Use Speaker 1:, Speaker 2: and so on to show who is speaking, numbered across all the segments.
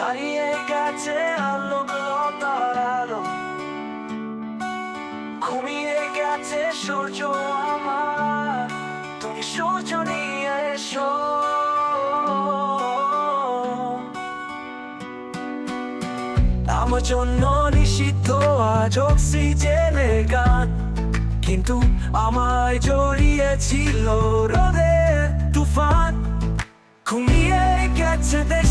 Speaker 1: হারিয়ে গেছে আলোক লতার আলো। ঘুমিয়ে গেছে সূর্য আমার। তুমি সূর্য নিয়ে এসো। আমার জন্য নিষিদ্ধ আজ অক্সিজেনের গান। কিন্তু আমায় জড়িয়েছিল রোদের তুফান। ঘুমিয়ে গেছে দেশ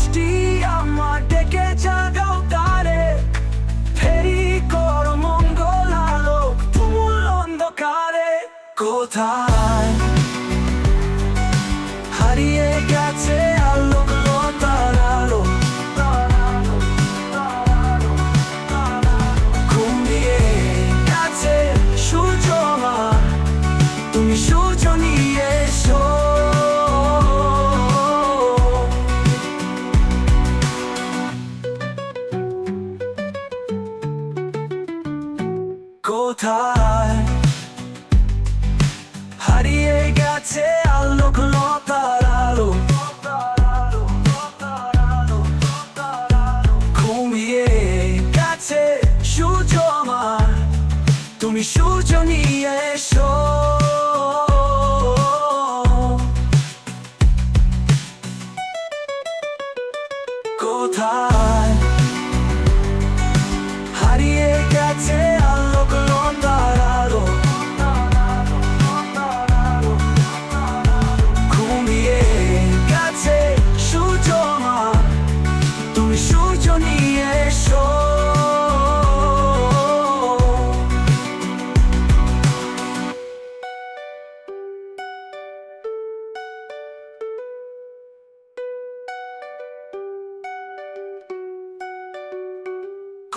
Speaker 1: ডেকে জাগাও তারে ফেরি কর মঙ্গল আলো তুমুল অন্ধকারে কোথায় কোথায়? হারিয়ে গেছে আলোক লতার আলো। ঘুমিয়ে গেছে সূর্য তুমি সূর্য নিয়ে এসো।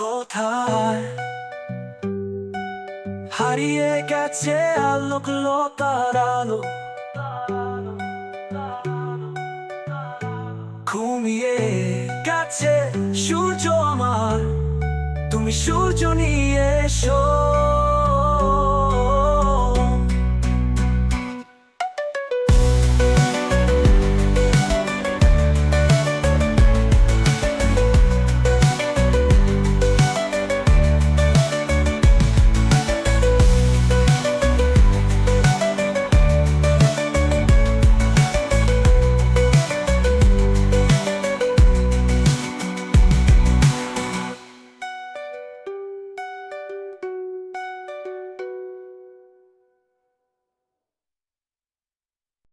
Speaker 1: কোথায়? হারিয়ে গেছে আলোক লতার আলো। ঘুমিয়ে গেছে সূর্য আমার। তুমি সূর্য নিয়ে এসো।